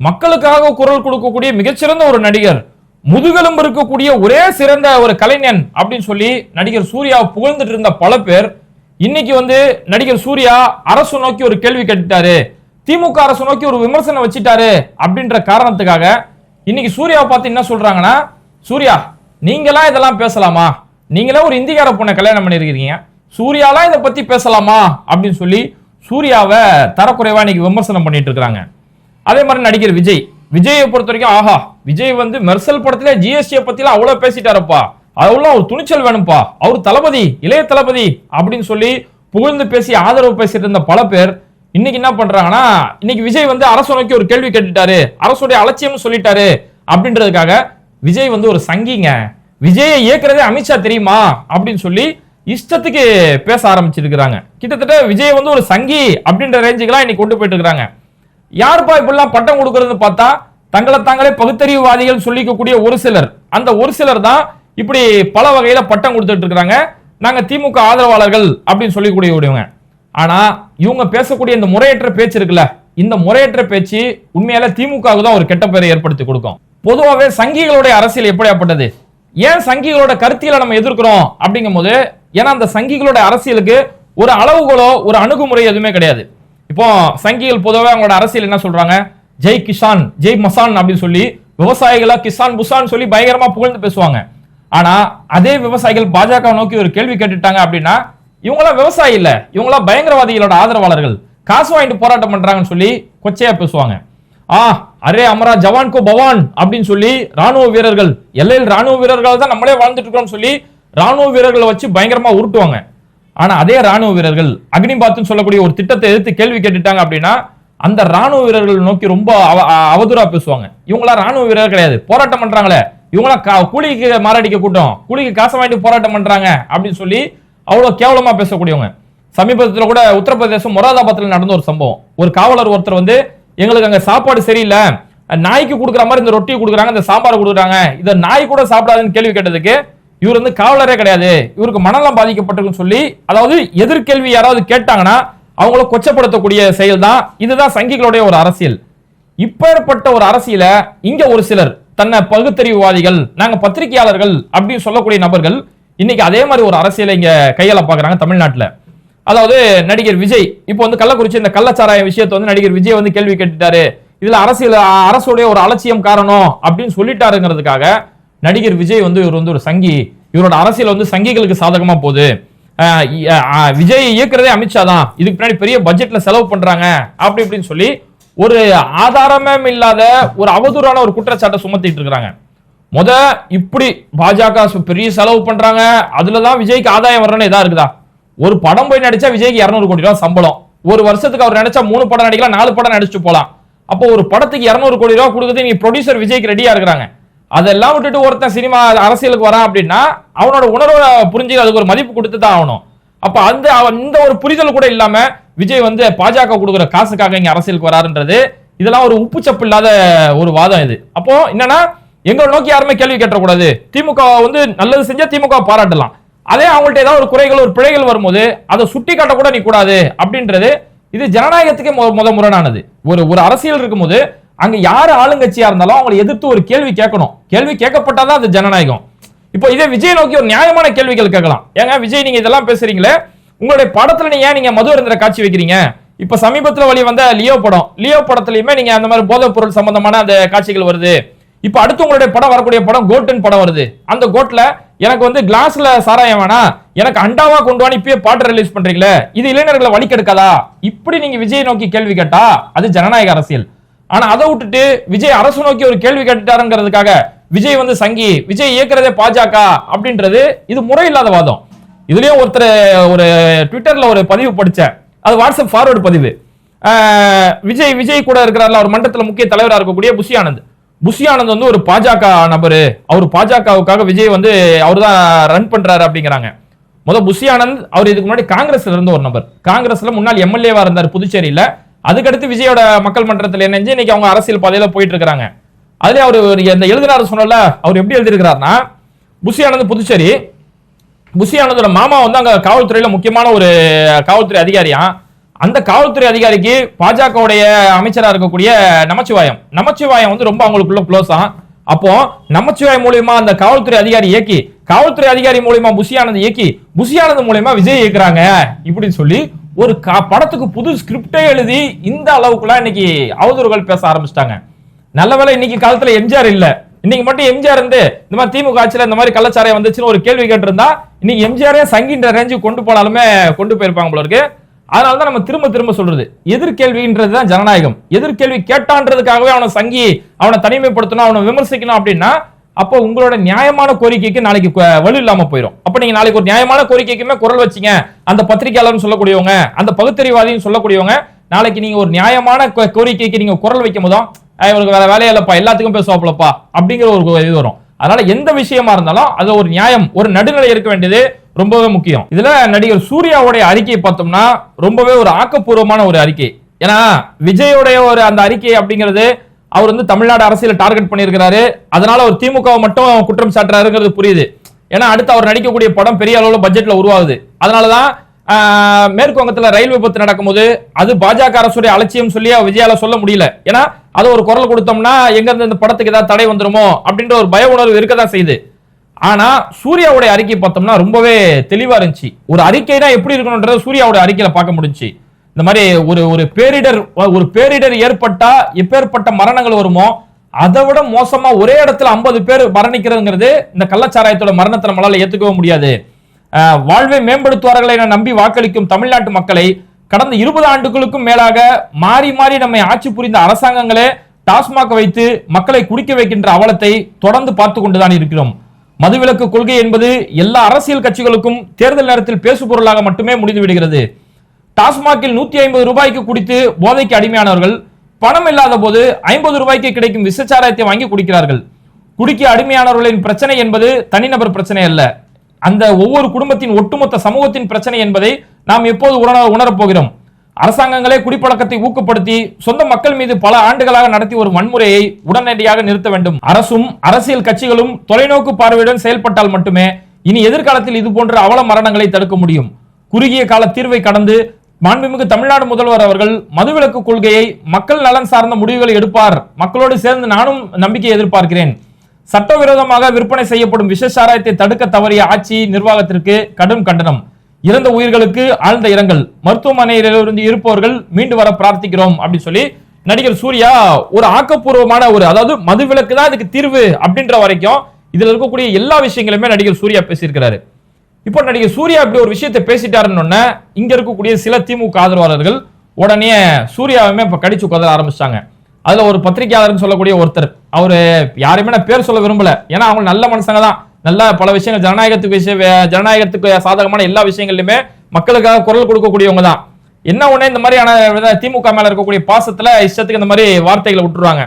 மக்களுக்காக குரல் கொடுக்கக்கூடிய மிகச்சிறந்த ஒரு நடிகர் முதுகெலும்பு இருக்கக்கூடிய ஒரே சிறந்த ஒரு கலைஞன் அப்படின்னு சொல்லி நடிகர் சூர்யா புகழ்ந்துட்டு இருந்த பல பேர் இன்னைக்கு வந்து நடிகர் சூர்யா அரசு நோக்கி ஒரு கேள்வி கேட்டுட்டாரு. திமுக அரசு நோக்கி ஒரு விமர்சனம் வச்சிட்டாரு அப்படின்ற காரணத்துக்காக இன்னைக்கு சூர்யாவை பார்த்து என்ன சொல்றாங்கன்னா சூர்யா நீங்களா இதெல்லாம் பேசலாமா? நீங்களே ஒரு இந்திக்கார பொண்ணை கல்யாணம் பண்ணிருக்கீங்க சூர்யாலாம் இதை பத்தி பேசலாமா? அப்படின்னு சொல்லி சூர்யாவை தரக்குறைவா இன்னைக்கு விமர்சனம் பண்ணிட்டு இருக்கிறாங்க. அதே மாதிரி நடிகர் விஜய். விஜயை பொறுத்த வரைக்கும் ஆஹா விஜய் வந்து மெர்சல் படத்துல ஜிஎஸ்டியை பத்திலாம் அவ்வளவு பேசிட்டாருப்பா. அவ்வளோ ஒரு துணிச்சல் வேணும்ப்பா அவர் தளபதி இளைய தளபதி அப்படின்னு சொல்லி புகழ்ந்து பேசி ஆதரவு பேசிட்டு இருந்த பல பேர் இன்னைக்கு என்ன பண்றாங்கன்னா இன்னைக்கு விஜய் வந்து அரசு நோக்கி ஒரு கேள்வி கேட்டுட்டாரு. அரசுடைய அலட்சியம் சொல்லிட்டாரு அப்படின்றதுக்காக விஜய் வந்து ஒரு சங்கிங்க. விஜயை இயக்குறதே அமித்ஷா தெரியுமா? அப்படின்னு சொல்லி இஷ்டத்துக்கு பேச ஆரம்பிச்சிருக்கிறாங்க. கிட்டத்தட்ட விஜய் வந்து ஒரு சங்கி அப்படின்ற ரேஞ்சுக்கெல்லாம் இன்னைக்கு கொண்டு போயிட்டு இருக்கிறாங்க. யாருப்பா இப்படிலாம் பட்டம் கொடுக்கறது பார்த்தா தங்களை தாங்களே பகுத்தறிவுவாதிகள் சொல்லிக்கக்கூடிய ஒரு சிலர். அந்த ஒரு சிலர் தான் இப்படி பல வகையில பட்டம் கொடுத்துட்டு இருக்கிறாங்க நாங்க திமுக ஆதரவாளர்கள் அப்படின்னு சொல்லிக்கூடியவங்க ஆனா இவங்க பேசக்கூடிய இந்த முறையற்ற பேச்சு இருக்குல்ல இந்த முறையற்ற பேச்சு உண்மையால திமுகவுக்கு தான் ஒரு கெட்ட பெயரை ஏற்படுத்தி கொடுக்கும். பொதுவாகவே சங்கிகளுடைய அரசியல் எப்படியாப்பட்டது? ஏன் சங்கிகளோட கருத்தியலை நம்ம எதிர்க்கிறோம் அப்படிங்கும் போது ஏன்னா அந்த சங்கிகளோட அரசியலுக்கு ஒரு அளவுகளோ ஒரு அணுகுமுறை எதுவுமே கிடையாது. இப்போ சங்கிகள் பொதுவாக அவங்களோட அரசியல் என்ன சொல்றாங்க? ஜெய் கிஷான் ஜெய் மசான் அப்படின்னு சொல்லி விவசாயிகளா கிசான் புசான் சொல்லி பயங்கரமா புகழ்ந்து பேசுவாங்க. ஆனா அதே விவசாயிகள் பாஜக நோக்கி ஒரு கேள்வி கேட்டுட்டாங்க அப்படின்னா இவங்களாம் விவசாயி இல்ல. இவங்களாம் பயங்கரவாதிகளோட ஆதரவாளர்கள். காசு வாங்கிட்டு போராட்டம் பண்றாங்கன்னு சொல்லி கொச்சையா பேசுவாங்க. ஆ அரே அமரா ஜவான் கோ பவான் அப்படின்னு சொல்லி ராணுவ வீரர்கள் எல்லையில் ராணுவ வீரர்கள் தான் நம்மளே வாழ்ந்துட்டு இருக்கோம்னு சொல்லி ராணுவ வீரர்களை வச்சு பயங்கரமா உருட்டுவாங்க. ஆனா அதே ராணுவ வீரர்கள் அக்னிபாத்னு சொல்லக்கூடிய ஒரு திட்டத்தை எதிர்த்து கேள்வி கேட்டுட்டாங்க அப்படின்னா அந்த ராணுவ வீரர்கள் நோக்கி ரொம்ப அவ- அவதூறா பேசுவாங்க. இவங்களா ராணுவ வீரர் கிடையாது. போராட்டம் பண்றாங்களே. இவங்களாம் கா- கூலிக்கு மாரடிக்க கூட்டம். கூலிக்கு காசை வாங்கிட்டு போராட்டம் பண்றாங்க அப்படின்னு சொல்லி அவ்வளவு கேவலமா பேசக்கூடியவங்க. சமீபத்தில் கூட உத்தரப்பிரதேசம் மொராதாபாத்தில் நடந்த ஒரு சம்பவம். ஒரு காவலர் ஒருத்தர் வந்து எங்களுக்கு அங்க சாப்பாடு சரியில்லை. நாய்க்கு கொடுக்குற மாதிரி இந்த ரொட்டியை கொடுக்குறாங்க இந்த சாம்பார் கொடுக்குறாங்க. இதை நாய் கூட சாப்பிடாதுன்னு கேள்வி கேட்டதுக்கு இவர் வந்து காவலரே கிடையாது. இவருக்கு மனநலம் பாதிக்கப்பட்டிருக்குன்னு சொல்லி அதாவது எதிர்கேள்வி யாராவது கேட்டாங்கன்னா அவங்கள கொச்சப்படுத்தக்கூடிய செயல் தான் இதுதான் சங்கிகளுடைய ஒரு அரசியல். இப்பேற்பட்ட ஒரு அரசியல இங்க ஒரு சிலர் தன்னை பகுத்தறிவுவாதிகள் நாங்க பத்திரிகையாளர்கள் அப்படின்னு சொல்லக்கூடிய நபர்கள் இன்னைக்கு அதே மாதிரி ஒரு அரசியலை இங்க கையாள பாக்குறாங்க தமிழ்நாட்டுல. அதாவது நடிகர் விஜய் இப்போ வந்து கள்ளக்குறிச்சி இந்த கள்ளச்சாராய விஷயத்தை வந்து நடிகர் விஜய் வந்து கேள்வி கேட்டுட்டாரு. இதுல அரசியல் அரசுடைய ஒரு அலட்சியம் காரணம் அப்படின்னு சொல்லிட்டாருங்கிறதுக்காக நடிகர் விஜய் வந்து இவர் வந்து ஒரு சங்கி இவரோட அரசியல் வந்து சங்கிகளுக்கு சாதகமா போகுது. விஜய் இயக்குறதே அமித்ஷா தான் இதுக்கு பின்னாடி பெரிய பட்ஜெட்ல செலவு பண்றாங்க. அப்படி இப்படின்னு சொல்லி ஒரு ஆதாரமே இல்லாத ஒரு அவதூறான ஒரு குற்றச்சாட்டை சுமத்திட்டு இருக்கிறாங்க. முத இப்படி பாஜக சு- பெரிய செலவு பண்றாங்க. அதுலதான் விஜய்க்கு ஆதாயம் வரணும் இதா இருக்குதா? ஒரு படம் போய் நடிச்சா விஜய்க்கு 200 கோடி ரூபாய் சம்பளம். ஒரு வருஷத்துக்கு அவர் நினைச்சா மூணு படம் நடிக்கலாம் நாலு படம் நடிச்சுட்டு போலாம். அப்போ ஒரு படத்துக்கு 200 கோடி ரூபாய் கொடுக்குறது நீங்க ப்ரொடியூசர் விஜய்க்கு ரெடியா இருக்கிறாங்க. அதெல்லாம் விட்டுட்டு ஒருத்தன் சினிமா அரசியலுக்கு வரான் அப்படின்னா அவனோட உணர்வை புரிஞ்சு அதுக்கு ஒரு மதிப்பு கொடுத்து தான் ஆகணும். அப்ப அந்த அவன் இந்த ஒரு புரிதல் கூட இல்லாம விஜய் வந்து பாஜக கொடுக்குற காசுக்காக இங்க அரசியலுக்கு வராருன்றது இதெல்லாம் ஒரு உப்புச்சப்பு இல்லாத ஒரு வாதம் இது. அப்போ என்னன்னா எங்களை நோக்கி யாருமே கேள்வி கேட்டக்கூடாது. திமுக வந்து நல்லது செஞ்சா திமுக பாராட்டலாம். அதே அவங்கள்ட்ட ஏதாவது ஒரு குறைகள் ஒரு பிழைகள் வரும்போது அதை சுட்டி காட்ட கூட நீ கூடாது அப்படின்றது இது ஜனநாயகத்துக்கே மொ- முத முரணானது. ஒரு ஒரு அரசியல் இருக்கும்போது அங்க யாரு ஆளுங்கட்சியா இருந்தாலும் அவங்களை எதிர்த்து ஒரு கேள்வி கேட்கணும். கேள்வி கேட்கப்பட்டாதான் அது ஜனநாயகம். இப்போ இதே விஜய் நோக்கி ஒரு நியாயமான கேள்விகள் கேட்கலாம். ஏங்க விஜய் நீங்க இதெல்லாம் பேசுறீங்களே? உங்களுடைய படத்துல நீங்க ஏன் நீங்க மது அருந்திர காட்சி வைக்கிறீங்க? இப்ப சமீபத்துல வழி வந்த லியோ படம். லியோ படத்துலயுமே நீங்க அந்த மாதிரி போதைப் பொருள் சம்பந்தமான அந்த காட்சிகள் வருது. இப்ப அடுத்து உங்களுடைய படம் வரக்கூடிய படம் கோட்டன் படம் வருது. அந்த கோட்ல எனக்கு வந்து கிளாஸ்ல சாராயம் வேணாம் எனக்கு அண்டாவா கொண்டு வான்னு இப்பயே பாட்டு ரிலீஸ் பண்றீங்களே. இது இளைஞர்களை வழிக்கெடுக்காதா இப்படி நீங்க விஜய் நோக்கி கேள்வி கேட்டா அது ஜனநாயக அரசியல். ஆனா அதை விட்டுட்டு விஜய் அரசு நோக்கி ஒரு கேள்வி கேட்டுட்டாருங்கிறதுக்காக விஜய் வந்து சங்கி விஜய் இயக்குறதே பாஜக அப்படின்றது இது முறையில்லாத வாதம். இதுலயும் ஒருத்தர் ஒரு ட்விட்டர்ல ஒரு பதிவு படிச்சேன். அது வாட்ஸ்அப் ஃபார்வர்டு பதிவு. விஜய் விஜய் கூட இருக்கிறார்ல அவர் மன்றத்தில் முக்கிய தலைவராக இருக்கக்கூடிய புஷி ஆனந்த். புஷி ஆனந்த் வந்து ஒரு பாஜக நபரு. அவர் பாஜகவுக்காக விஜய் வந்து அவர் தான் ரன் பண்றாரு அப்படிங்கிறாங்க. முதல் புஷி ஆனந்த் அவர் இதுக்கு முன்னாடி காங்கிரஸ்ல இருந்த ஒரு நபர். காங்கிரஸ்ல முன்னாள் எம்எல்ஏவா இருந்தார் புதுச்சேரியில. அதுக்கடுத்து விஜயோட மக்கள் மன்றத்தில் இணைஞ்சு இன்னைக்கு அவங்க அரசியல் பாதையில போயிட்டு இருக்கிறாங்க அதுலயே அவர் இந்த எழுதினார் சொன்னல அவர் எப்படி எழுதியிருக்கிறாருன்னா புஷி ஆனந்த் புதுச்சேரி புஷி ஆனந்தோட மாமா வந்து அங்க காவல்துறையில முக்கியமான ஒரு காவல்துறை அதிகாரியா? அந்த காவல்துறை அதிகாரிக்கு பாஜகவுடைய அமைச்சராக இருக்கக்கூடிய நமச்சிவாயம். நமச்சிவாயம் வந்து ரொம்ப அவங்களுக்குள்ள க்ளோஸா அப்போ நமச்சிவாயம் மூலியமா அந்த காவல்துறை அதிகாரி இயக்கி காவல்துறை அதிகாரி மூலியமா புஷி ஆனந்த் இயக்கி புஷி ஆனந்த் மூலியமா விஜய் இயக்குறாங்க இப்படின்னு சொல்லி ஒரு கா- படத்துக்கு புது ஸ்கிரிப்டே எழுதி இந்த அளவுக்குலாம் இன்னைக்கு அவதூறுகள் பேச ஆரம்பிச்சிட்டாங்க. நல்ல வேலை இன்னைக்கு காலத்துல எம்ஜிஆர் இல்ல. இன்னைக்கு மட்டும் எம்ஜிஆர் இருந்து இந்த மாதிரி திமுக ஆட்சியில் இந்த மாதிரி கள்ளச்சாராயம் வந்துச்சுன்னு ஒரு கேள்வி கேட்டிருந்தா இன்னைக்கு எம்ஜிஆரே சங்கின்ற ரேஞ்சு கொண்டு போனாலுமே கொண்டு போயிருப்பாங்க போல இருக்கு. அதனால தான் நம்ம திரும்ப திரும்ப சொல்றது. எதிர்கேள்வின்றது தான் ஜனநாயகம். எதிர்கேள்வி கேட்டான்றதுக்காகவே அவனை சங்கி அவனை தனிமைப்படுத்தணும் அவனை விமர்சிக்கணும் அப்படின்னா அப்போ உங்களோட நியாயமான கோரிக்கைக்கு நாளைக்கு வலு இல்லாம போயிடும் அப்ப நீங்க நாளைக்கு ஒரு நியாயமான கோரிக்கைக்குமே குரல் வச்சீங்க. அந்த பத்திரிகையாளர்னு சொல்லக்கூடியவங்க அந்த பகுத்தறிவாதின்னு சொல்லக்கூடியவங்க நாளைக்கு நீங்க ஒரு நியாயமான கோரிக்கைக்கு நீங்க குரல் வைக்கும் போதும் இவங்களுக்கு வேற வேலையே இல்லப்பா எல்லாத்துக்கும் பேசுவாப்புலப்பா அப்படிங்கிற ஒரு இது வரும். அதனால எந்த விஷயமா இருந்தாலும் அது ஒரு நியாயம் ஒரு நடுநிலை இருக்க வேண்டியது ரொம்பவே முக்கியம். இதுல நடிகர் சூர்யாவுடைய அறிக்கையை பார்த்தோம்னா ரொம்பவே ஒரு ஆக்கப்பூர்வமான ஒரு அறிக்கை. ஏன்னா விஜயோடைய ஒரு அந்த அறிக்கை அப்படிங்கிறது அவர் வந்து தமிழ்நாடு அரசியல டார்கெட் பண்ணியிருக்கிறாரு. அதனால ஒரு திமுகவை மட்டும் குற்றம் சாட்டுறாருங்கிறது புரியுது. ஏன்னா அடுத்து அவர் நடிக்கக்கூடிய படம் பெரிய அளவில் பட்ஜெட்ல உருவாகுது. அதனாலதான் ஆஹ், மேற்கு வங்கத்துல ரயில் விபத்து நடக்கும்போது அது பாஜக அரசுடைய அலட்சியம் சொல்லி விஜயால சொல்ல முடியல. ஏன்னா அது ஒரு குரல் கொடுத்தோம்னா எங்க இருந்து இந்த படத்துக்கு ஏதாவது தடை வந்துருமோ அப்படின்ற ஒரு பய உணர்வு இருக்கதான் செய்யுது. ஆனா சூர்யாவுடைய அறிக்கை பார்த்தோம்னா ரொம்பவே தெளிவா இருந்துச்சு. ஒரு அறிக்கைனா எப்படி இருக்கணும்ன்றது சூர்யாவுடைய அறிக்கையில பார்க்க முடிஞ்சுச்சு. இந்த மாதிரி ஒரு ஒரு பேரிடர் ஒரு பேரிடர் ஏற்பட்டா எப்பேற்பட்ட மரணங்கள் வருமோ அதை விட மோசமா ஒரே இடத்துல 50 பேர் மரணிக்கிறதுங்கிறது இந்த கள்ளச்சாராயத்தோட மரணத்தை நம்மளால ஏத்துக்கவே முடியாது. வாழ்வை மேம்படுத்துவார்களை என நம்பி வாக்களிக்கும் தமிழ்நாட்டு மக்களை கடந்த இருபது ஆண்டுகளுக்கும் மேலாக மாறி மாறி நம்மை ஆட்சி புரிந்த அரசாங்கங்களே டாஸ்மாக் வைத்து மக்களை குடிக்க வைக்கின்ற அவலத்தை தொடர்ந்து பார்த்து கொண்டுதான் இருக்கிறோம். மதுவிலக்கு கொள்கை என்பது எல்லா அரசியல் கட்சிகளுக்கும் தேர்தல் நேரத்தில் பேசுபொருளாக மட்டுமே முடிந்து விடுகிறது டாஸ்மாகில் நூத்தி ஐம்பது ரூபாய்க்கு குடித்து போதைக்கு அடிமையானவர்கள் பணம் இல்லாத போது ஐம்பது ரூபாய்க்கு கிடைக்கும் விசச்சாராயத்தை வாங்கி குடிக்கிறார்கள். குடிக்க அடிமையானவர்களின் பிரச்சனை என்பது தனிநபர் பிரச்சனை அல்ல. அந்த ஒவ்வொரு குடும்பத்தின் ஒட்டுமொத்த சமூகத்தின் பிரச்சனை என்பதை நாம் எப்போது உணர உணரப்போகிறோம் அரசாங்கங்களே குடிப்பழக்கத்தை ஊக்கப்படுத்தி சொந்த மக்கள் மீது பல ஆண்டுகளாக நடத்தி வரும் வன்முறையை உடனடியாக நிறுத்த வேண்டும். அரசும் அரசியல் கட்சிகளும் தொலைநோக்கு பார்வையுடன் செயல்பட்டால் மட்டுமே இனி எதிர்காலத்தில் இது போன்ற அவல மரணங்களை தடுக்க முடியும். குறுகிய கால தீர்வை கடந்து மாண்புமிகு தமிழ்நாடு முதல்வர் அவர்கள் மதுவிலக்கு கொள்கையை மக்கள் நலன் சார்ந்த முடிவுகளை எடுப்பார். மக்களோடு சேர்ந்து நானும் நம்பிக்கை எதிர்பார்க்கிறேன். சட்டவிரோதமாக விற்பனை செய்யப்படும் விஷ சாராயத்தை தடுக்க தவறிய ஆட்சி நிர்வாகத்திற்கு கடும் கண்டனம். இறந்த உயிர்களுக்கு ஆழ்ந்த இரங்கல். மருத்துவமனையிலிருந்து இருப்பவர்கள் மீண்டு வர பிரார்த்திக்கிறோம் அப்படின்னு சொல்லி நடிகர் சூர்யா ஒரு ஆக்கப்பூர்வமான ஒரு அதாவது மதுவிலக்கு தான் இதுக்கு தீர்வு அப்படின்ற வரைக்கும் இதுல இருக்கக்கூடிய எல்லா விஷயங்களுமே நடிகர் சூர்யா பேசியிருக்கிறாரு. இப்போ நடிகர் சூர்யா இப்படி ஒரு விஷயத்தை பேசிட்டாருன்னு இங்க இருக்கக்கூடிய சில திமுக ஆதரவாளர்கள் உடனே சூர்யாவுமே இப்ப கடிச்சு உட்கார ஆரம்பிச்சிட்டாங்க. அதுல ஒரு பத்திரிகையாளர்னு சொல்லக்கூடிய ஒருத்தர். அவரு யாருமே நான் பேர் சொல்ல விரும்பல. ஏன்னா அவங்க நல்ல மனுஷங்க தான். நல்ல பல விஷயங்கள் ஜனநாயகத்துக்கு விஷயம் ஜனநாயகத்துக்கு சாதகமான எல்லா விஷயங்கள்லயுமே மக்களுக்காக குரல் கொடுக்கக்கூடியவங்க தான். என்ன ஒண்ணு இந்த மாதிரியான திமுக மேல இருக்கக்கூடிய பாசத்துல இஷ்டத்துக்கு இந்த மாதிரி வார்த்தைகளை விட்டுருவாங்க.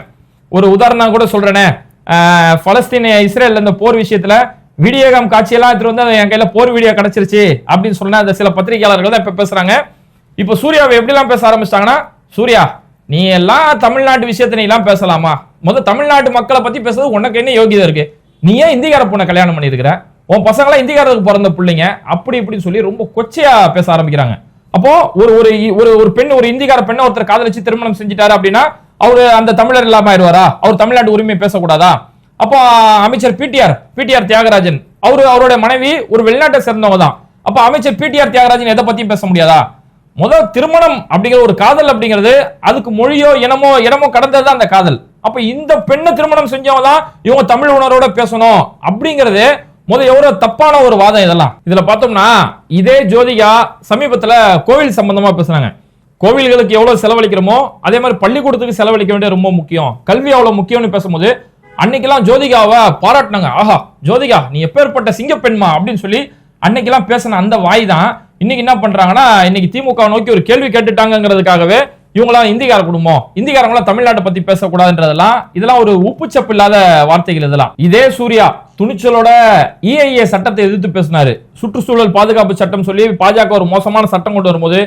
ஒரு உதாரணம் கூட சொல்றேனே. ஆஹ், பலஸ்தீன் இஸ்ரேல் இந்த போர் விஷயத்துல வீடியோகாம் காட்சியெல்லாம் எடுத்துட்டு வந்து என் கையில போர் வீடியோ கிடைச்சிருச்சு அப்படின்னு சொன்ன அந்த சில பத்திரிகையாளர்கள் தான் இப்ப பேசுறாங்க. இப்ப சூர்யாவை எப்படிலாம் பேச ஆரம்பிச்சிட்டாங்கன்னா சூர்யா நீ எல்லாம் தமிழ்நாட்டு விஷயத்தை நீ எல்லாம் பேசலாமா? முத தமிழ்நாட்டு மக்களை பத்தி பேசுறது உனக்கு என்ன யோகியதை இருக்கு? நீ ஏன் இந்திக்கார பொண்ணை கல்யாணம் பண்ணியிருக்கிற? உன் பசங்களாம் இந்திக்காரருக்கு பிறந்த பிள்ளைங்க. அப்படி இப்படின்னு சொல்லி ரொம்ப கொச்சையா பேச ஆரம்பிக்கிறாங்க. அப்போ ஒரு ஒரு ஒரு ஒரு பெண் ஒரு இந்திக்கார பெண்ணை ஒருத்தர் காதலிச்சு திருமணம் செஞ்சுட்டாரு அப்படின்னா அவரு அந்த தமிழர் இல்லாம ஆயிடுவாரா? அவர் தமிழ்நாட்டு உரிமை பேசக்கூடாதா? அப்போ அமைச்சர் பிடிஆர் பிடிஆர் தியாகராஜன். அவரு அவருடைய மனைவி ஒரு வெளிநாட்டை சேர்ந்தவங்க தான். அப்போ அமைச்சர் பிடிஆர் தியாகராஜன் எதை பத்தியும் பேச முடியாதா? முதல் திருமணம் அப்படிங்கிற ஒரு காதல் அப்படிங்கிறது அதுக்கு மொழியோ இனமோ இடமோ கடந்தது தான் அந்த காதல். அப்ப இந்த பெண்ணை திருமணம் செஞ்சவங்க தான் இவங்க தமிழ் உணர்வோட பேசணும் அப்படிங்கிறது முதல் எவ்வளவு தப்பான ஒரு வாதம் இதெல்லாம். இதுல பார்த்தோம்னா இதே ஜோதிகா சமீபத்துல கோவில் சம்பந்தமா பேசுனாங்க. கோவில்களுக்கு எவ்வளவு செலவழிக்கிறோமோ அதே மாதிரி பள்ளிக்கூடத்துக்கு செலவழிக்க வேண்டிய ரொம்ப முக்கியம். கல்வி அவ்வளவு முக்கியம்னு பேசும்போது அன்னைக்கெல்லாம் ஜோதிகாவை பாராட்டினாங்க. ஆஹா ஜோதிகா நீ எப்பேற்பட்ட சிங்கப்பெண்மா அப்படின்னு சொல்லி அன்னைக்கெல்லாம் பேசின அந்த வாய் தான் இன்னைக்கு என்ன பண்றாங்கன்னா இன்னைக்கு திமுக நோக்கி ஒரு கேள்வி கேட்டுட்டாங்கிறதுக்காகவே இவங்களாம் இந்திக்கார குடும்பம் இந்திக்காரங்களாம் தமிழ்நாட்டை பத்தி பேசக்கூடாதுன்றதெல்லாம் இதெல்லாம் ஒரு உப்புச்சப்பு இல்லாத வார்த்தைகள் இதெல்லாம். இதே சூர்யா துணிச்சலோட இஐஏ சட்டத்தை எதிர்த்து பேசினாரு. சுற்றுச்சூழல் பாதுகாப்பு சட்டம் சொல்லி பாஜக ஒரு மோசமான சட்டம் கொண்டு வரும்போது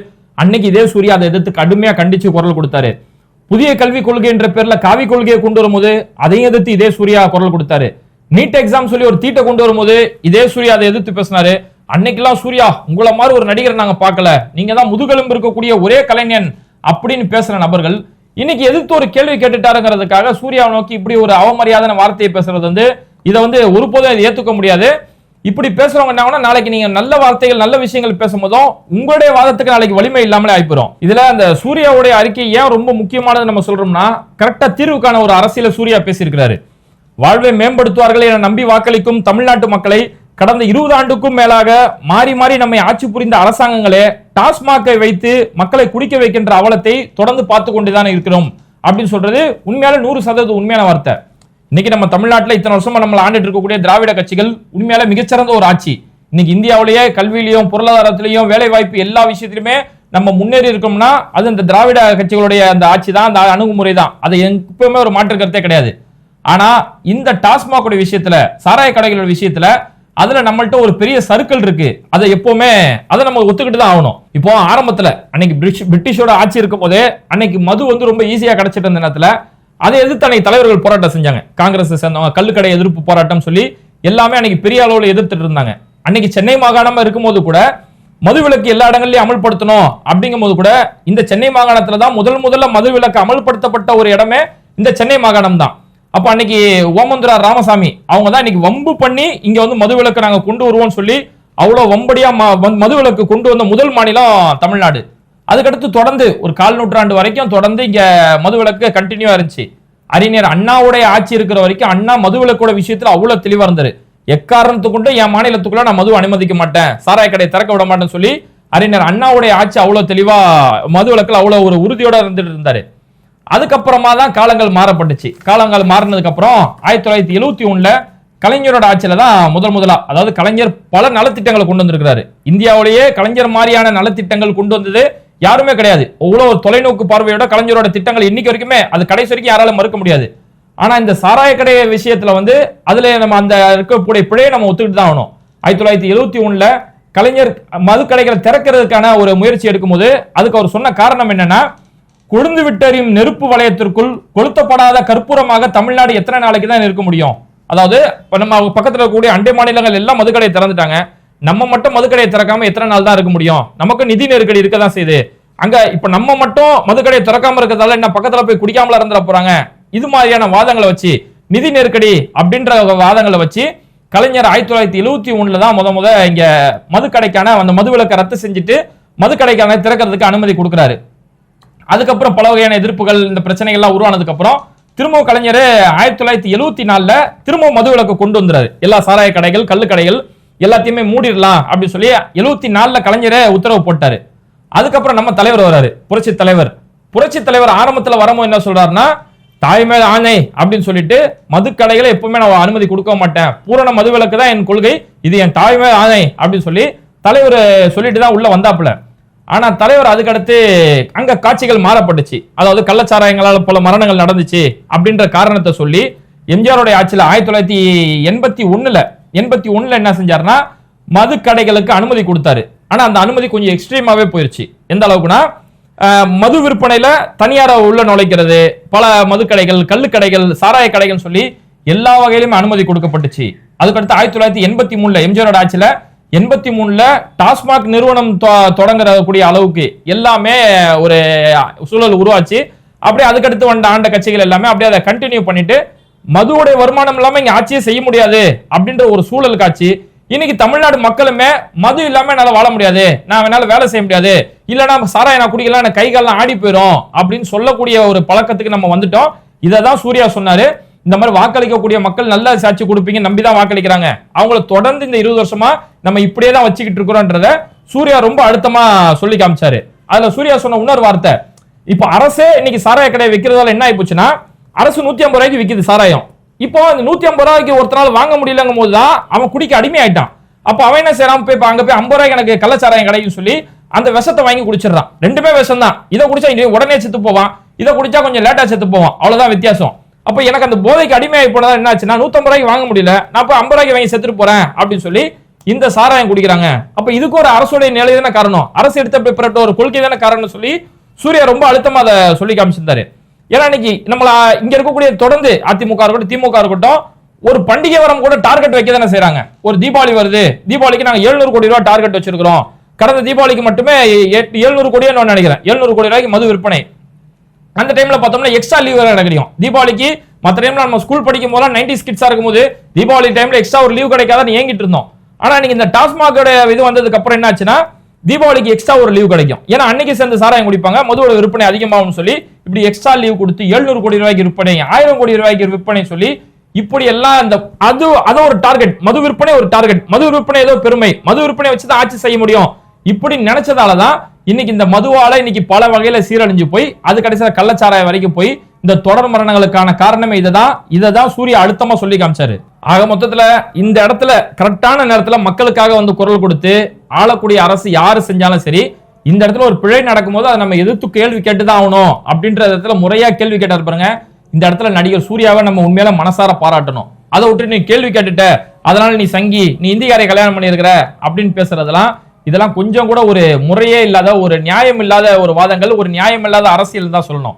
அன்னைக்கு இதே சூர்யா அதை எதிர்த்து கடுமையா கண்டிச்சு குரல் கொடுத்தாரு. புதிய கல்விக் கொள்கை என்ற பேர்ல காவி கொள்கையை கொண்டு வரும்போது அதையும் எதிர்த்து இதே சூர்யா குரல் கொடுத்தாரு. நீட் எக்ஸாம் சொல்லி ஒரு தீட்டை கொண்டு வரும்போது இதே சூர்யா அதை எதிர்த்து பேசினாரு. அன்னைக்கெல்லாம் சூர்யா உங்களை மாதிரி ஒரு நடிகர் நாங்க பார்க்கல. நீங்க தான் முதுகெலும்பு இருக்கக்கூடிய ஒரே கலைஞன் அப்படின்னு பேசுற நபர்கள் இன்னைக்கு எதிர்த்து ஒரு கேள்வி கேட்டுட்டாருங்கிறதுக்காக சூர்யாவை நோக்கி இப்படி ஒரு அவமரியாதன வார்த்தையை பேசுறது வந்து இதை வந்து ஒருபோதும் ஏத்துக்க முடியாது. இப்படி பேசுறவங்க என்ன நாளைக்கு நீங்க நல்ல வார்த்தைகள் நல்ல விஷயங்கள் பேசும்போதும் உங்களுடைய வாதத்துக்கு நாளைக்கு வலிமை இல்லாமலே ஆயிப்போம் இதுல அந்த சூர்யாவுடைய அறிக்கை ஏன் ரொம்ப முக்கியமானது நம்ம சொல்றோம்னா கரெக்டா தீர்வுக்கான ஒரு அரசியல சூர்யா பேசியிருக்கிறாரு. வாழ்வை மேம்படுத்துவார்கள் என நம்பி வாக்களிக்கும் தமிழ்நாட்டு மக்களை கடந்த இருபது ஆண்டுக்கும் மேலாக மாறி மாறி நம்மை ஆட்சி புரிந்த அரசாங்கங்களே டாஸ்மாகை வைத்து மக்களை குடிக்க வைக்கின்ற அவலத்தை தொடர்ந்து பார்த்து கொண்டுதான் இருக்கிறோம். அப்படின்னு சொல்றது உண்மையால நூறு சதவீதம் உண்மையான வார்த்தை. இன்னைக்கு நம்ம தமிழ்நாட்டில் இத்தனை வருஷமா நம்மள ஆண்டுட்டு இருக்கக்கூடிய திராவிட கட்சிகள் உண்மையால மிகச்சிறந்த ஒரு ஆட்சி. இன்னைக்கு இந்தியாவிலேயே கல்வியிலையும் பொருளாதாரத்திலையும் வேலை வாய்ப்பு எல்லா விஷயத்திலுமே நம்ம முன்னேறி இருக்கோம்னா அது இந்த திராவிட கட்சிகளுடைய அந்த ஆட்சி தான் அந்த அணுகுமுறை தான். அது எப்பவுமே ஒரு மாற்று கருத்தே கிடையாது. ஆனா இந்த டாஸ்மாக் விஷயத்துல சாராய கடைகளோட விஷயத்துல அதுல நம்மள்ட்ட ஒரு பெரிய சர்க்கிள் இருக்கு. அதை எப்பவுமே அதை நம்ம ஒத்துக்கிட்டு தான் ஆகணும். இப்போ ஆரம்பத்துல அன்னைக்கு பிரிட்டிஷ் பிரிட்டிஷோட ஆட்சி இருக்கும் போதே அன்னைக்கு மது வந்து ரொம்ப ஈஸியா கிடைச்சிட்டு இருந்த நேரத்துல அதை எதிர்த்து அன்னைக்கு தலைவர்கள் போராட்டம் செஞ்சாங்க. காங்கிரஸ் சேர்ந்தவங்க கல்லுக்கடை எதிர்ப்பு போராட்டம் சொல்லி எல்லாமே அன்னைக்கு பெரிய அளவில் எதிர்த்துட்டு இருந்தாங்க. அன்னைக்கு சென்னை மாகாணமா இருக்கும்போது கூட மதுவிலக்கு எல்லா இடங்கள்லயும் அமல்படுத்தணும் அப்படிங்கும் போது கூட இந்த சென்னை மாகாணத்துல தான் முதல் முதல்ல மதுவிலக்கு அமல்படுத்தப்பட்ட ஒரு இடமே இந்த சென்னை மாகாணம் தான். அப்ப அன்னைக்கு ஓமந்துரா ராமசாமி அவங்க தான் இன்னைக்கு வம்பு பண்ணி இங்க வந்து மதுவிலக்கு நாங்க கொண்டு வருவோம்னு சொல்லி அவ்வளவு வம்படியா ம- வந்து மதுவிலக்கு கொண்டு வந்த முதல் மாநிலம் தமிழ்நாடு. அதுக்கடுத்து தொடர்ந்து ஒரு கால் நூற்றாண்டு வரைக்கும் தொடர்ந்து இங்க மதுவிலக்கு கண்டினியூவா இருந்துச்சு. அறிஞர் அண்ணாவுடைய ஆட்சி இருக்கிற வரைக்கும் அண்ணா மதுவிலக்கோட விஷயத்துல அவ்வளவு தெளிவா இருந்தாரு. எக்காரணத்து கொண்டு என் மாநிலத்துக்குள்ள நான் மது அனுமதிக்க மாட்டேன். சாராய கடையை திறக்க விட மாட்டேன்னு சொல்லி அறிஞர் அண்ணாவுடைய ஆட்சி அவ்வளவு தெளிவா விளக்கில் அவ்வளவு ஒரு உறுதியோட இருந்துட்டு இருந்தாரு. அதுக்கப்புறமா தான் காலங்கள் மாறப்பட்டுச்சு. காலங்கள் மாறினதுக்கு அப்புறம் ஆயிரத்தி தொள்ளாயிரத்தி எழுபத்தி ஒண்ணுல கலைஞரோட ஆட்சியில தான் முதல் முதலா அதாவது கலைஞர் பல நலத்திட்டங்களை கொண்டு வந்திருக்கிறாரு. இந்தியாவிலேயே கலைஞர் மாதிரியான நலத்திட்டங்கள் கொண்டு வந்தது யாருமே கிடையாது. அவ்வளவு தொலைநோக்கு பார்வையோட கலைஞரோட திட்டங்கள் இன்னைக்கு வரைக்குமே அது கடைசி வரைக்கும் யாராலும் மறுக்க முடியாது. ஆனா இந்த சாராய கடை விஷயத்துல வந்து அதுல நம்ம அந்த இருக்கக்கூடிய பிழையை நம்ம ஒத்துக்கிட்டு தான் ஆகணும். ஆயிரத்தி தொள்ளாயிரத்தி எழுபத்தி ஒண்ணுல கலைஞர் மதுக்கடைகளை திறக்கிறதுக்கான ஒரு முயற்சி எடுக்கும்போது அதுக்கு அவர் சொன்ன காரணம் என்னன்னா கொழுந்து விட்டறியும் நெருப்பு வளையத்திற்குள் கொளுத்தப்படாத கற்பூரமாக தமிழ்நாடு எத்தனை நாளைக்கு தான் இருக்க முடியும்? அதாவது இப்போ நம்ம பக்கத்தில் இருக்கக்கூடிய அண்டை மாநிலங்கள் எல்லாம் மதுக்கடையை திறந்துட்டாங்க. நம்ம மட்டும் மதுக்கடையை திறக்காம எத்தனை நாள் தான் இருக்க முடியும்? நமக்கு நிதி நெருக்கடி இருக்க தான் செய்யுது. அங்க இப்ப நம்ம மட்டும் மதுக்கடையை திறக்காம இருக்கிறதால என்ன பக்கத்துல போய் குடிக்காமல இருந்துட போறாங்க? இது மாதிரியான வாதங்களை வச்சு நிதி நெருக்கடி அப்படின்ற வாதங்களை வச்சு கலைஞர் ஆயிரத்தி தொள்ளாயிரத்தி எழுவத்தி ஒண்ணுல தான் முத முத இங்க மதுக்கடைக்கான அந்த மது மதுவிலக்கை ரத்து செஞ்சுட்டு மதுக்கடைக்கான திறக்கிறதுக்கு அனுமதி கொடுக்குறாரு. அதுக்கப்புறம் பல வகையான எதிர்ப்புகள் இந்த பிரச்சனைகள்லாம் உருவானதுக்கு அப்புறம் திரும்பவும் கலைஞர் ஆயிரத்தி தொள்ளாயிரத்தி எழுவத்தி நாலுல திரும்பவும் மதுவிலக்கு கொண்டு வந்துறாரு. எல்லா சாராய கடைகள் கல்லு கடைகள் எல்லாத்தையுமே மூடிடலாம் அப்படின்னு சொல்லி எழுபத்தி நாலுல கலைஞரை உத்தரவு போட்டாரு. அதுக்கப்புறம் நம்ம தலைவர் வராரு புரட்சி தலைவர். புரட்சி தலைவர் ஆரம்பத்துல வரும்போது என்ன சொல்றாருன்னா தாய்மேல் ஆணை அப்படின்னு சொல்லிட்டு மதுக்கடைகளை எப்பவுமே நான் அனுமதி கொடுக்க மாட்டேன். பூரண மதுவிலக்கு தான் என் கொள்கை இது என் தாய்மேல் ஆணை அப்படின்னு சொல்லி தலைவர் சொல்லிட்டு தான் உள்ள வந்தாப்புல. ஆனா தலைவர் அதுக்கடுத்து அங்க காட்சிகள் மாறப்பட்டுச்சு. அதாவது கள்ளச்சாராயங்களால் பல மரணங்கள் நடந்துச்சு அப்படின்ற காரணத்தை சொல்லி எம்ஜிஆருடைய ஆட்சியில் ஆயிரத்தி தொள்ளாயிரத்தி எண்பத்தி ஒண்ணுல எண்பத்தி ஒண்ணுல என்ன செஞ்சாருன்னா மது கடைகளுக்கு அனுமதி கொடுத்தாரு. ஆனா அந்த அனுமதி கொஞ்சம் எக்ஸ்ட்ரீமாவே போயிருச்சு. எந்த அளவுக்குனா மது விற்பனையில தனியார உள்ள நுழைக்கிறது பல மதுக்கடைகள் கள்ளுக்கடைகள் சாராய கடைகள் சொல்லி எல்லா வகையிலுமே அனுமதி கொடுக்கப்பட்டுச்சு. அதுக்கடுத்து ஆயிரத்தி தொள்ளாயிரத்தி எண்பத்தி மூணுல எம்ஜிஆரோட ஆட்சியில எண்பத்தி மூணுல டாஸ்மாக் நிறுவனம் தொ- தொடங்குற கூடிய அளவுக்கு எல்லாமே ஒரு சூழல் உருவாச்சு. அப்படியே அதுக்கடுத்து வந்த ஆண்ட கட்சிகள் எல்லாமே அப்படியே அதை கண்டினியூ பண்ணிட்டு மதுவுடைய வருமானம் இல்லாம இங்க ஆட்சியே செய்ய முடியாது அப்படின்ற ஒரு சூழல் காட்சி. இன்னைக்கு தமிழ்நாடு மக்களுமே மது இல்லாம என்னால வாழ முடியாது. நான் என்னால வேலை செய்ய முடியாது. இல்லனா சாராய நான் குடிக்கலாம் எனக்கு கை கால்லாம் ஆடி போயிடும் அப்படின்னு சொல்லக்கூடிய ஒரு பழக்கத்துக்கு நம்ம வந்துட்டோம். இதை தான் சூர்யா சொன்னாரு. இந்த மாதிரி வாக்களிக்கக்கூடிய மக்கள் நல்ல சாட்சி கொடுப்பீங்க நம்பி தான் வாக்களிக்கிறாங்க. அவங்கள தொடர்ந்து இந்த இருபது வருஷமா நம்ம இப்படியே தான் வச்சுக்கிட்டு இருக்கிறோன்றத சூர்யா ரொம்ப அழுத்தமா சொல்லி காமிச்சாரு. அதுல சூர்யா சொன்ன இன்னொரு வார்த்தை இப்போ அரசே இன்னைக்கு சாராய கடை வைக்கிறதால என்ன ஆயிப்போச்சுன்னா அரசு நூத்தி ஐம்பது ரூபாய்க்கு விற்கிது சாராயம். இப்போ அந்த நூத்தி ஐம்பது ரூபாய்க்கு ஒருத்தரால் வாங்க முடியலங்கும் போது தான் அவன் குடிக்க அடிமை ஆயிட்டான் அப்ப அவன் என்ன செய்யறான் போய் அங்க போய் ஐம்பது ரூபாய்க்கு எனக்கு கள்ளச்சாராயம் கிடைக்கும் சொல்லி அந்த விஷத்தை வாங்கி குடிச்சிடுறான். ரெண்டுமே விஷம் தான். இதை குடிச்சா இங்க உடனே செத்து போவான். இதை குடிச்சா கொஞ்சம் லேட்டா செத்து போவான். அவ்வளவுதான் வித்தியாசம். அப்ப எனக்கு அந்த போதைக்கு அடிமையாகி போனதா என்ன ஆச்சுன்னா நூத்தம்பது ரூபாய்க்கு வாங்க முடியல. நான் போய் ஐம்பது ரூபாய்க்கு வாங்கி செத்துட்டு போறேன் அப்படின்னு சொல்லி இந்த சாராயம் குடிக்கிறாங்க. அப்ப இதுக்கு ஒரு அரசுடைய நிலை தானே காரணம். அரசு எடுத்த பிறப்பட்ட ஒரு கொள்கை தானே காரணம்னு சொல்லி சூர்யா ரொம்ப அழுத்தமா அதை சொல்லி காமிச்சிருந்தாரு. ஏன்னா இன்னைக்கு நம்மள இங்க இருக்கக்கூடிய தொடர்ந்து அதிமுக இருக்கட்டும் திமுக இருக்கட்டும் ஒரு பண்டிகை வரம் கூட டார்கெட் வைக்க தானே செய்யறாங்க ஒரு தீபாவளி வருது. தீபாவளிக்கு நாங்க 700 கோடி ரூபாய் டார்கெட் வச்சிருக்கிறோம். கடந்த தீபாவளிக்கு மட்டுமே எழுநூறு கோடியே நான் நினைக்கிறேன். 700 கோடி ரூபாய்க்கு மது விற்பனை. அந்த டைம்ல பார்த்தோம்னா எக்ஸ்ட்ரா லீவ் வேற கிடைக்கும் தீபாவளிக்கு மற்ற டைம்ல நம்ம ஸ்கூல் படிக்கும் போதெல்லாம் நைன்டி கிட்ஸா இருக்கும்போது தீபாவளி டைம்ல எக்ஸ்ட்ரா ஒரு லீவ் கிடைக்காதான் ஏங்கிட்டு இருந்தோம். ஆனா நீங்க இந்த டாஸ்மாகோட இது வந்ததுக்கு அப்புறம் என்ன ஆச்சுன்னா தீபாவளிக்கு எக்ஸ்ட்ரா ஒரு லீவ் கிடைக்கும். ஏன்னா அன்னைக்கு சேர்ந்து சாராயம் குடிப்பாங்க. மதுவோட விற்பனை அதிகமாகும்னு சொல்லி இப்படி எக்ஸ்ட்ரா லீவ் கொடுத்து 700 கோடி ரூபாய்க்கு விற்பனை ஆயிரம் கோடி ரூபாய்க்கு விற்பனை சொல்லி இப்படி எல்லாம் இந்த அது அது ஒரு டார்கெட் மது விற்பனை ஒரு டார்கெட் மது விற்பனை ஏதோ பெருமை. மது விற்பனை வச்சு தான் ஆட்சி செய்ய முடியும். இப்படி நினைச்சதால தான் இன்னைக்கு இந்த மதுவால இன்னைக்கு பல வகையில சீரழிஞ்சு போய் அது கடைசியில் கள்ளச்சாராய வரைக்கும் போய் இந்த தொடர் மரணங்களுக்கான காரணமே இதுதான். இதை தான் சூர்யா அழுத்தமா சொல்லி காமிச்சாரு. ஆக மொத்தத்துல இந்த இடத்துல கரெக்டான நேரத்துல மக்களுக்காக வந்து குரல் கொடுத்து ஆளக்கூடிய அரசு யாரு செஞ்சாலும் சரி இந்த இடத்துல ஒரு பிழை நடக்கும்போது அதை நம்ம எதிர்த்து கேள்வி கேட்டுதான் ஆகணும் அப்படின்ற இடத்துல முறையா கேள்வி கேட்டார் பாருங்க. இந்த இடத்துல நடிகர் சூர்யாவை நம்ம உண்மையில மனசார பாராட்டணும். அதை விட்டு நீ கேள்வி கேட்டுட்ட அதனால நீ சங்கி நீ இந்தியாரை கல்யாணம் பண்ணியிருக்கிற அப்படின்னு பேசுறதெல்லாம் இதெல்லாம் கொஞ்சம் கூட ஒரு முறையே இல்லாத ஒரு நியாயம் இல்லாத ஒரு வாதங்கள் ஒரு நியாயம் இல்லாத அரசியல் தான் சொல்லணும்.